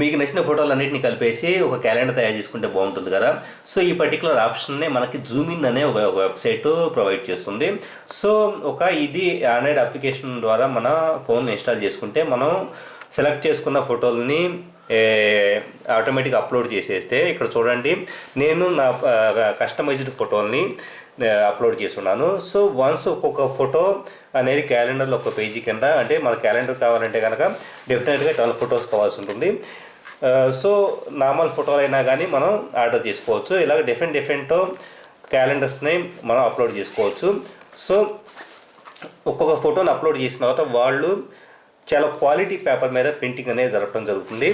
మీకు నచ్చిన ఫోటోలు అన్నింటినీ కలిపేసి ఒక క్యాలెండర్ తయారు చేసుకుంటే బాగుంటుంది కదా. సో ఈ పర్టికులర్ ఆప్షన్ని మనకి జూమ్ ఇన్ అనే ఒక ఒక వెబ్సైట్ ప్రొవైడ్ చేస్తుంది. సో ఒక ఇది ఆండ్రాయిడ్ అప్లికేషన్ ద్వారా మన ఫోన్ ఇన్స్టాల్ చేసుకుంటే మనం సెలెక్ట్ చేసుకున్న ఫోటోలని ఆటోమేటిక్ అప్లోడ్ చేసేస్తే ఇక్కడ చూడండి నేను నా కస్టమైజ్డ్ ఫోటోల్ని అప్లోడ్ చేస్తున్నాను. సో వన్స్ ఒక్కొక్క ఫోటో అనేది క్యాలెండర్లో ఒక పేజీ కింద అంటే మన క్యాలెండర్ కావాలంటే కనుక డెఫినెట్గా చాలా ఫొటోస్ కావాల్సి ఉంటుంది. సో నార్మల్ ఫోటోలు అయినా కానీ మనం ఆర్డర్ చేసుకోవచ్చు. ఇలాగ డిఫరెంట్ డిఫరెంట్ క్యాలెండర్స్ని మనం అప్లోడ్ చేసుకోవచ్చు. సో ఒక్కొక్క ఫోటోని అప్లోడ్ చేసిన తర్వాత వాళ్ళు చాలా క్వాలిటీ పేపర్ మీద ప్రింటింగ్ అనేది జరపడం జరుగుతుంది.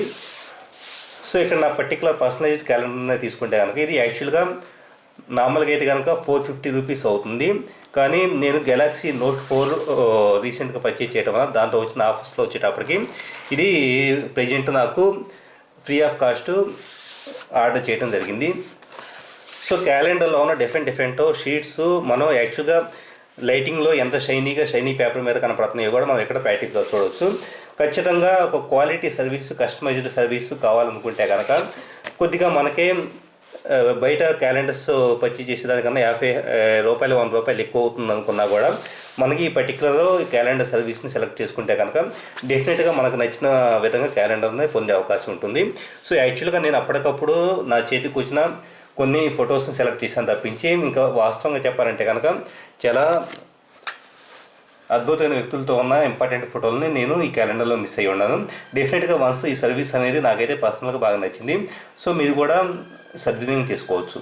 సో ఇక్కడ నా పర్టికులర్ పర్సనలైజ్ క్యాలెండర్ని తీసుకుంటే కనుక ఇది యాక్చువల్గా నార్మల్గా అయితే కనుక ఫోర్ ఫిఫ్టీ రూపీస్ అవుతుంది. కానీ నేను గెలాక్సీ నోట్ ఫోర్ రీసెంట్గా పర్చేజ్ చేయడం వల్ల దాంట్లో వచ్చిన ఆఫర్స్లో వచ్చేటప్పటికి ఇది ప్రజెంట్ నాకు ఫ్రీ ఆఫ్ కాస్ట్ ఆర్డర్ చేయడం జరిగింది. సో క్యాలెండర్లో ఉన్న డిఫరెంట్ డిఫరెంట్ షీట్స్ మనం యాక్చువల్గా లైటింగ్లో ఎంత షైనీగా షైనీ పేపర్ మీద కనపడుతున్నాయో కూడా మనం ఇక్కడ ప్రాక్టికల్గా చూడవచ్చు ఖచ్చితంగా ఒక క్వాలిటీ సర్వీస్ కస్టమైజ్డ్ సర్వీస్ కావాలనుకుంటే కనుక కొద్దిగా మనకే బయట క్యాలెండర్స్ పర్చేజ్ చేసేదానికన్నా యాభై రూపాయలు వంద రూపాయలు ఎక్కువ అవుతుంది అనుకున్నా కూడా మనకి ఈ పర్టికులర్ క్యాలెండర్ సర్వీస్ని సెలెక్ట్ చేసుకుంటే కనుక డెఫినెట్గా మనకు నచ్చిన విధంగా క్యాలెండర్ని పొందే అవకాశం ఉంటుంది. సో యాక్చువల్గా నేను అప్పటికప్పుడు నా చేతికి వచ్చిన కొన్ని ఫొటోస్ని సెలెక్ట్ చేశాను తప్పించి ఇంకా వాస్తవంగా చెప్పాలంటే కనుక చాలా అద్భుతమైన వ్యక్తులతో ఉన్న ఇంపార్టెంట్ ఫోటోలని నేను ఈ క్యాలెండర్లో మిస్ అయ్యి ఉన్నాను. డెఫినెట్గా వన్స్ ఈ సర్వీస్ అనేది నాకైతే పర్సనల్గా బాగా నచ్చింది. సో మీరు కూడా సద్వినియోగం చేసుకోవచ్చు.